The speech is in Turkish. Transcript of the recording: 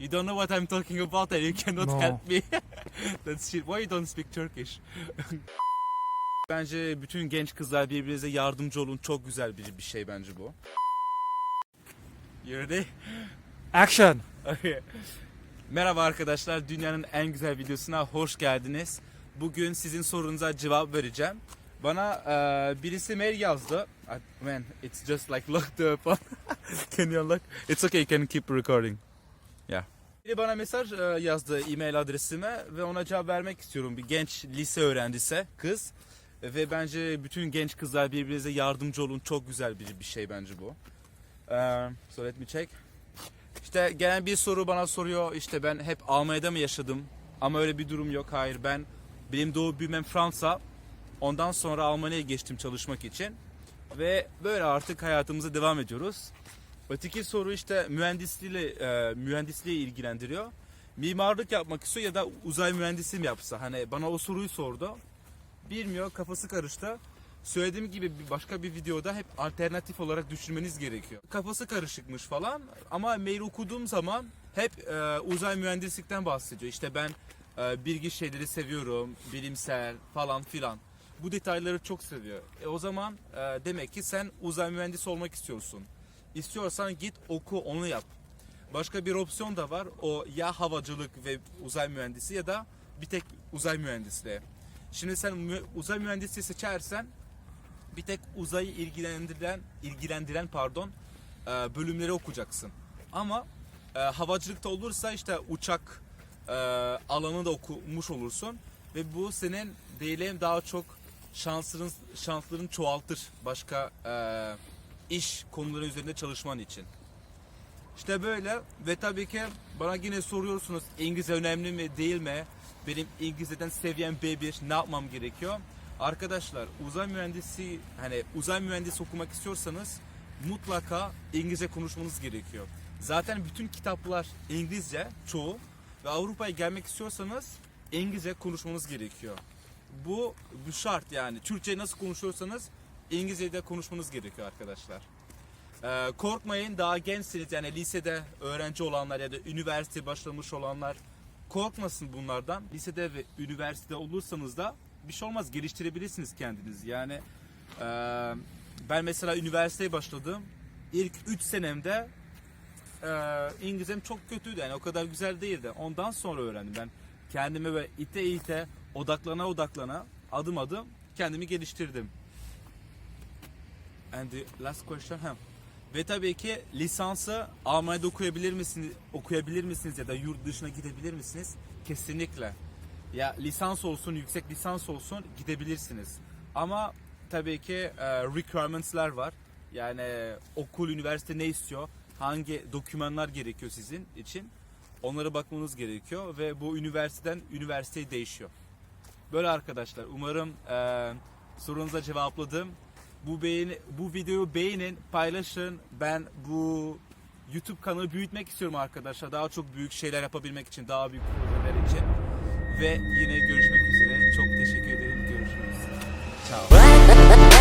You don't know what I'm talking about and you cannot No. help me. That's shit. Why you don't speak Turkish? bence bütün genç kızlar birbirinize yardımcı olun. Çok güzel bir, bir şey bence bu. You ready? Action. Okay. Merhaba arkadaşlar. Dünyanın en güzel videosuna hoş geldiniz. Bugün sizin sorunuza cevap vereceğim. Bana eee, birisi mail yazdı. I- Man, it's just like locked up. can you unlock? It's okay, you can keep recording. Yeah. Biri bana mesaj eee, yazdı e-mail adresime ve ona cevap vermek istiyorum. Bir genç lise öğrencisi kız. Ve bence bütün genç kızlar birbirinize yardımcı olun. Çok güzel bir, bir şey bence bu. Eee, so let me check. İşte gelen bir soru bana soruyor işte ben hep Almanya'da mı yaşadım ama öyle bir durum yok hayır ben benim doğu büyümem Fransa ondan sonra Almanya'ya geçtim çalışmak için ve böyle artık hayatımıza devam ediyoruz. Öteki soru işte mühendisliğiyle e, mühendisliğe ilgilendiriyor. Mimarlık yapmak istiyor ya da uzay mühendisi mi yapsa hani bana o soruyu sordu. Bilmiyor kafası karıştı. Söylediğim gibi başka bir videoda hep alternatif olarak düşünmeniz gerekiyor. Kafası karışıkmış falan ama mail okuduğum zaman hep e, uzay mühendislikten bahsediyor. İşte ben e, bilgi şeyleri seviyorum, bilimsel falan filan. Bu detayları çok seviyor. E, o zaman e, demek ki sen uzay mühendisi olmak istiyorsun. İstiyorsan git oku onu yap. Başka bir opsiyon da var. O ya havacılık ve uzay mühendisi ya da bir tek uzay mühendisliği. Şimdi sen mü- uzay mühendisliği seçersen bir tek uzayı ilgilendiren ilgilendiren pardon e, bölümleri okuyacaksın. Ama e, havacılıkta olursa işte uçak e, alanı da okumuş olursun ve bu senin diyelim daha çok şansların şansların çoğaltır başka e, iş konuları üzerinde çalışman için. İşte böyle ve tabii ki bana yine soruyorsunuz İngilizce önemli mi değil mi? Benim İngilizceden seviyem B1 ne yapmam gerekiyor? Arkadaşlar uzay mühendisi hani uzay mühendisi okumak istiyorsanız mutlaka İngilizce konuşmanız gerekiyor. Zaten bütün kitaplar İngilizce çoğu ve Avrupa'ya gelmek istiyorsanız İngilizce konuşmanız gerekiyor. Bu, bu şart yani. Türkçe nasıl konuşuyorsanız İngilizce'de de konuşmanız gerekiyor arkadaşlar. Ee, korkmayın daha gençsiniz yani lisede öğrenci olanlar ya da üniversite başlamış olanlar korkmasın bunlardan. Lisede ve üniversitede olursanız da bir şey olmaz geliştirebilirsiniz kendinizi. Yani e, ben mesela üniversiteye başladım. İlk 3 senemde e, İngilizcem çok kötüydü yani o kadar güzel değildi. Ondan sonra öğrendim ben. Kendime böyle ite ite odaklana odaklana adım adım kendimi geliştirdim. And the last question, ha. Ve tabii ki lisansı Almanya'da okuyabilir misiniz, okuyabilir misiniz ya da yurt dışına gidebilir misiniz? Kesinlikle. Ya lisans olsun, yüksek lisans olsun gidebilirsiniz. Ama tabii ki e, requirements'ler var. Yani okul, üniversite ne istiyor? Hangi dokümanlar gerekiyor sizin için? Onlara bakmanız gerekiyor ve bu üniversiteden üniversiteye değişiyor. Böyle arkadaşlar umarım e, sorunuza cevapladım. Bu beğeni, bu videoyu beğenin, paylaşın. Ben bu YouTube kanalı büyütmek istiyorum arkadaşlar. Daha çok büyük şeyler yapabilmek için, daha büyük projeler için. Ve yine görüşmek üzere. Çok teşekkür ederim. Görüşürüz. Ciao.